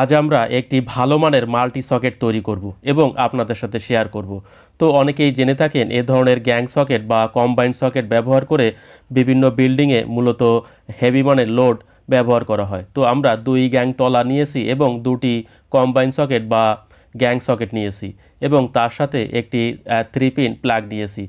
আজ আমরা একটি ভালো মানের মাল্টি সকেট তৈরি করব এবং আপনাদের সাথে শেয়ার করব। তো অনেকেই জেনে থাকেন এ ধরনের গ্যাং সকেট বা কম্বাইন সকেট ব্যবহার করে বিভিন্ন বিল্ডিংয়ে মূলত হেভি মানের লোড ব্যবহার করা হয়। তো আমরা দুই গ্যাং তলা নিয়েছি এবং দুটি কম্বাইন সকেট বা গ্যাং সকেট নিয়েছি এবং তার সাথে একটি থ্রি পিন প্লাগ নিয়েছি।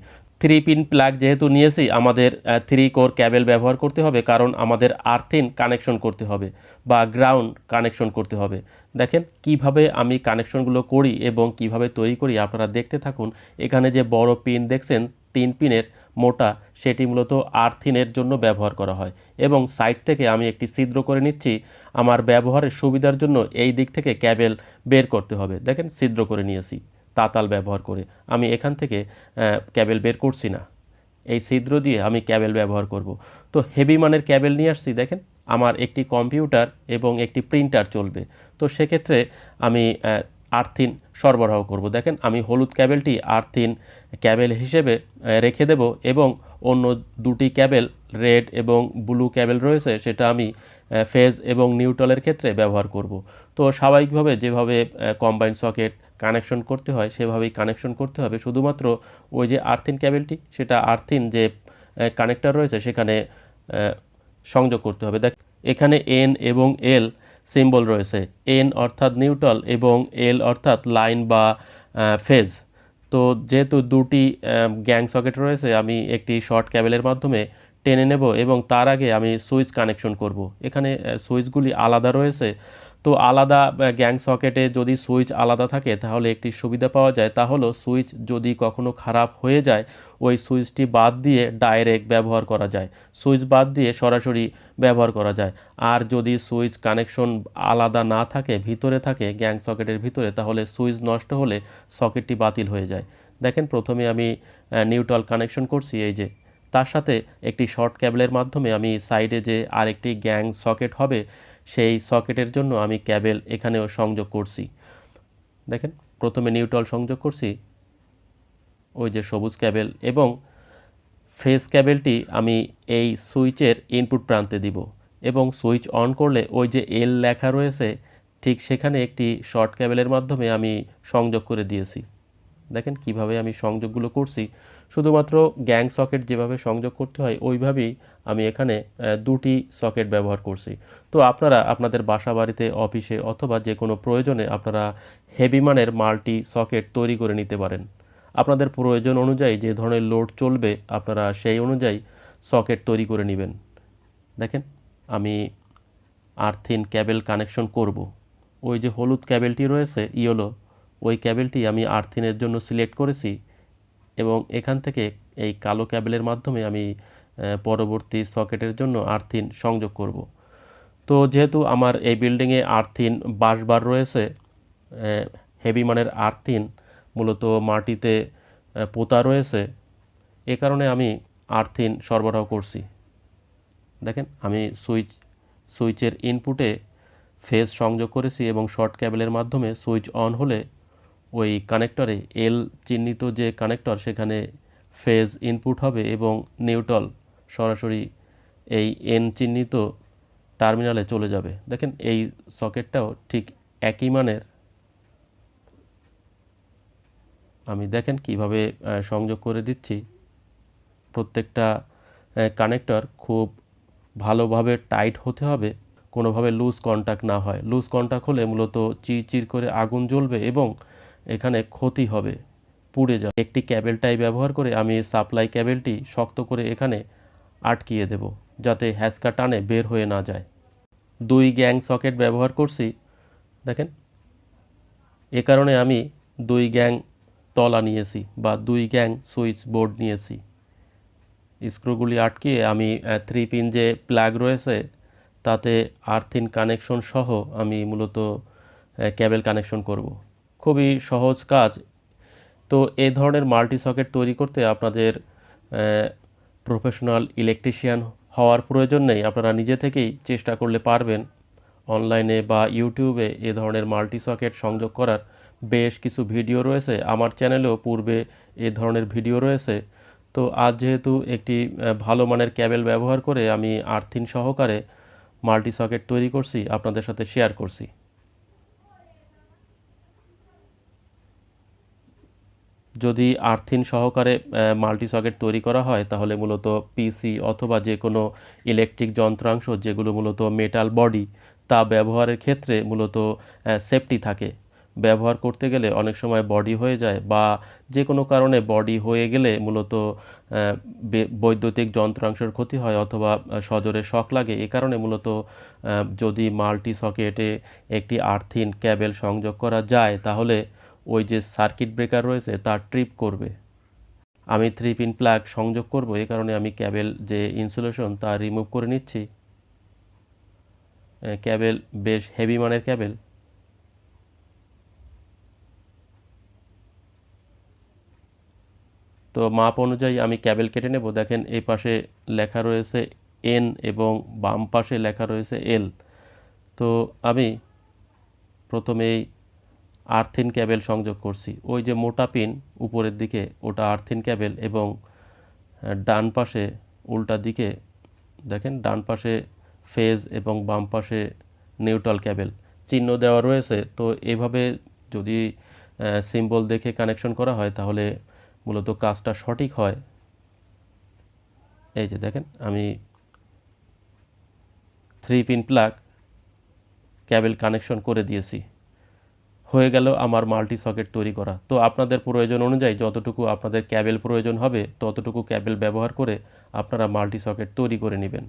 থ্রি পিন প্লাগ যেহেতু নিয়েছি, আমাদের থ্রি কোর ক্যাবেল ব্যবহার করতে হবে, কারণ আমাদের আর্থিন কানেকশন করতে হবে বা গ্রাউন্ড কানেকশন করতে হবে। দেখেন কীভাবে আমি কানেকশনগুলো করি এবং কীভাবে তৈরি করি, আপনারা দেখতে থাকুন। এখানে যে বড় পিন দেখছেন, তিন পিনের মোটা, সেটি মূলত আর্থিনের জন্য ব্যবহার করা হয় এবং সাইড থেকে আমি একটি ছিদ্র করে নিচ্ছি। আমার ব্যবহারের সুবিধার জন্য এই দিক থেকে ক্যাবেল বের করতে হবে। দেখেন ছিদ্র করে নিয়েছি। তাতাল ব্যবহার করে। আমি এখান থেকে ক্যাবেল বের করছি না। এই ছিদ্র দিয়ে আমি ক্যাবেল ব্যবহার করব। তো হেভি মানের ক্যাবেল নিয়ে আসছি, দেখেন। আমার একটি কম্পিউটার এবং একটি প্রিন্টার চলবে। তো সেক্ষেত্রে আমি আর্থিন সরবরাহ করব। দেখেন, আমি হলুদ ক্যাবেলটি আর্থিন ক্যাবেল হিসেবে রেখে দেব এবং অন্য দুটি ক্যাবেল, রেড এবং ব্লু ক্যাবেল রয়েছে, সেটা আমি ফেজ এবং নিউট্রালের ক্ষেত্রে ব্যবহার করব। তো স্বাভাবিকভাবে যেভাবে কম্বাইন সকেট কানেকশন করতে হয়, সেভাবেই কানেকশন করতে হবে। শুধুমাত্র ওই যে আর্থিন ক্যাবেলটি সেটা আর্থিন যে কানেক্টার রয়েছে, সেখানে সংযোগ করতে হবে। দেখ, এখানে এন এবং এল সিম্বল রয়েছে। এন অর্থাৎ নিউট্রাল এবং এল অর্থাৎ লাইন বা ফেজ তো যেহেতু দুটি গ্যাং সকেট রয়েছে, আমি একটি শর্ট ক্যাবেলের মাধ্যমে টেনে নেব এবং তার আগে আমি সুইচ কানেকশন করব। এখানে সুইচগুলি আলাদা রয়েছে। তো আলাদা গ্যাং সকেটে যদি সুইচ আলাদা থাকে, তাহলে একটি সুবিধা পাওয়া যায়। তা হলো, সুইচ যদি কখনো খারাপ হয়ে যায়, ওই সুইচটি বাদ দিয়ে ডাইরেক্ট ব্যবহার করা যায়। সুইচ বাদ দিয়ে সরাসরি ব্যবহার করা যায়। আর যদি সুইচ কানেকশন আলাদা না থাকে, ভিতরে থাকে, গ্যাং সকেটের ভিতরে, তাহলে সুইচ নষ্ট হলে সকেটটি বাতিল হয়ে যায়। দেখেন, প্রথমে আমি নিউট্রাল কানেকশন করছি, এই যে। তার সাথে একটি শর্ট ক্যাবলের মাধ্যমে আমি সাইডে যে আরেকটি গ্যাং সকেট হবে সেই সকেটের জন্য আমি ক্যাবেল এখানেও সংযোগ করছি। দেখেন, প্রথমে নিউট্রাল সংযোগ করছি, ওই যে সবুজ ক্যাবেল, এবং ফেস ক্যাবেলটি আমি এই সুইচের ইনপুট প্রান্তে দিব, এবং সুইচ অন করলে ওই যে এল লেখা রয়েছে, ঠিক সেখানে একটি শর্ট ক্যাবেলের মাধ্যমে আমি সংযোগ করে দিয়েছি। দেখেন কীভাবে আমি সংযোগগুলো করছি। শুধুমাত্র গ্যাং সকেট যেভাবে সংযোগ করতে হয়, ওইভাবেই আমি এখানে দুটি সকেট ব্যবহার করছি। তো আপনারা আপনাদের বাসা বাড়িতে অফিসে অথবা যে কোনো প্রয়োজনে আপনারা হেভি মানের মাল্টি সকেট তৈরি করে নিতে পারেন। আপনাদের প্রয়োজন অনুযায়ী যে ধরনের লোড চলবে, আপনারা সেই অনুযায়ী সকেট তৈরি করে নেবেন। দেখেন, আমি আর্থিন ক্যাবেল কানেকশন করব। ওই যে হলুদ ক্যাবেলটি রয়েছে, ইয়েলো ওই ক্যাবেলটি আমি আর্থিনের জন্য সিলেক্ট করেছি এবং এখান থেকে এই কালো ক্যাবেলের মাধ্যমে আমি পরবর্তী সকেটের জন্য আর্থিন সংযোগ করব। তো যেহেতু আমার এই বিল্ডিংয়ে আর্থিন বাসবার রয়েছে হেভি মানের আর্থিন, মূলত মাটিতে পোতা রয়েছে, এ কারণে আমি আর্থিন সরবরাহ করছি। দেখেন, আমি সুইচ, সুইচের ইনপুটে ফেজ সংযোগ করেছি এবং শর্ট ক্যাবেলের মাধ্যমে সুইচ অন হলে ওই কানেক্টরে এল চিহ্নিত যে কানেক্টর সেখানে ফেজ ইনপুট হবে এবং নিউট্রাল সরাসরি এই এন চিহ্নিত টার্মিনালে চলে যাবে। দেখেন এই সকেটটাও ঠিক একই মানের। আমি দেখেন কীভাবে সংযোগ করে দিচ্ছি। প্রত্যেকটা কানেক্টর খুব ভালোভাবে টাইট হতে হবে, কোনোভাবে লুজ কন্টাক্ট না হয়। লুজ কন্টাক্ট হলে মূলত চিরচির করে আগুন জ্বলবে এবং এখানে ক্ষতি হবে, পুড়ে যাবে। একটি ক্যাবেলটাই ব্যবহার করে আমি সাপ্লাই ক্যাবেলটি শক্ত করে এখানে আটকিয়ে দেব, যাতে হ্যাসকা টানে বের হয়ে না যায়। দুই গ্যাং সকেট ব্যবহার করছি, দেখেন। এ কারণে আমি দুই গ্যাং তলা নিয়েছি বা দুই গ্যাং সুইচ বোর্ড নিয়েছি। স্ক্রুগুলি আটকিয়ে আমি থ্রি পিন যে প্লাগ রয়েছে, তাতে আর্থিন কানেকশন সহ আমি মূলত ক্যাবেল কানেকশন করব। খুবই সহজ কাজ। তো এই ধরনের মাল্টি সকেট তৈরি করতে আপনাদের প্রফেশনাল ইলেকট্রিশিয়ান হওয়ার প্রয়োজন নেই। আপনারা নিজে থেকেই চেষ্টা করলে পারবেন। অনলাইনে বা ইউটিউবে এ ধরনের মাল্টি সকেট সংযোগ করার বেশ কিছু ভিডিও রয়েছে। আমার চ্যানেলেও পূর্বে এ ধরনের ভিডিও রয়েছে। তো আজ যেহেতু একটি ভালো মানের ক্যাবেল ব্যবহার করে আমি আর্থিন সহকারে মাল্টি সকেট তৈরি করছি, আপনাদের সাথে শেয়ার করছি। যদি আর্থিন সহকারে মাল্টি সকেট তৈরি করা হয়, তাহলে মূলত পিসি অথবা যে কোনো ইলেকট্রিক যন্ত্রাংশ, যেগুলো মূলত মেটাল বডি, তা ব্যবহারের ক্ষেত্রে মূলত সেফটি থাকে। ব্যবহার করতে গেলে অনেক সময় বডি হয়ে যায় বা যে কোনো কারণে বডি হয়ে গেলে মূলত বৈদ্যুতিক যন্ত্রাংশের ক্ষতি হয় অথবা সজোরে শক লাগে। এ কারণে মূলত যদি মাল্টি সকেটে একটি আর্থিন ক্যাবেল সংযোগ করা যায়, তাহলে ওই যে সার্কিট ব্রেকার রয়েছে, তার ট্রিপ করবে। আমি থ্রি পিন প্লাগ সংযোগ করব, এ কারণে আমি ক্যাবেল যে ইনসুলেশন তা রিমুভ করে নিচ্ছি। ক্যাবেল বেশ হেভি মানের ক্যাবেল তো মাপ অনুযায়ী আমি ক্যাবেল কেটে নেব। দেখেন, এই পাশে লেখা রয়েছে এন এবং বাম পাশে লেখা রয়েছে এল তো আমি প্রথমেই আর্থিন ক্যাবেল সংযোগ করছি। ওই যে মোটা পিন উপরের দিকে, ওটা আর্থিন ক্যাবেল এবং ডান পাশে উল্টা দিকে, দেখেন ডান পাশে ফেজ এবং বাম পাশে নিউট্রাল ক্যাবেল। চিহ্ন দেওয়া রয়েছে, তো এভাবে যদি সিম্বল দেখে কানেকশন করা হয়, তাহলে মূলত কাজটা সঠিক হয়। এই যে দেখেন, আমি three pin plug cable connection করে দিয়েছি। হয়ে গেল আমার মাল্টি সকেট তৈরি করা। তো আপনাদের প্রয়োজন অনুযায়ী যতটুকু আপনাদের ক্যাবেল প্রয়োজন হবে, ততটুকু ক্যাবেল ব্যবহার করে আপনারা মাল্টি সকেট তৈরি করে নেবেন।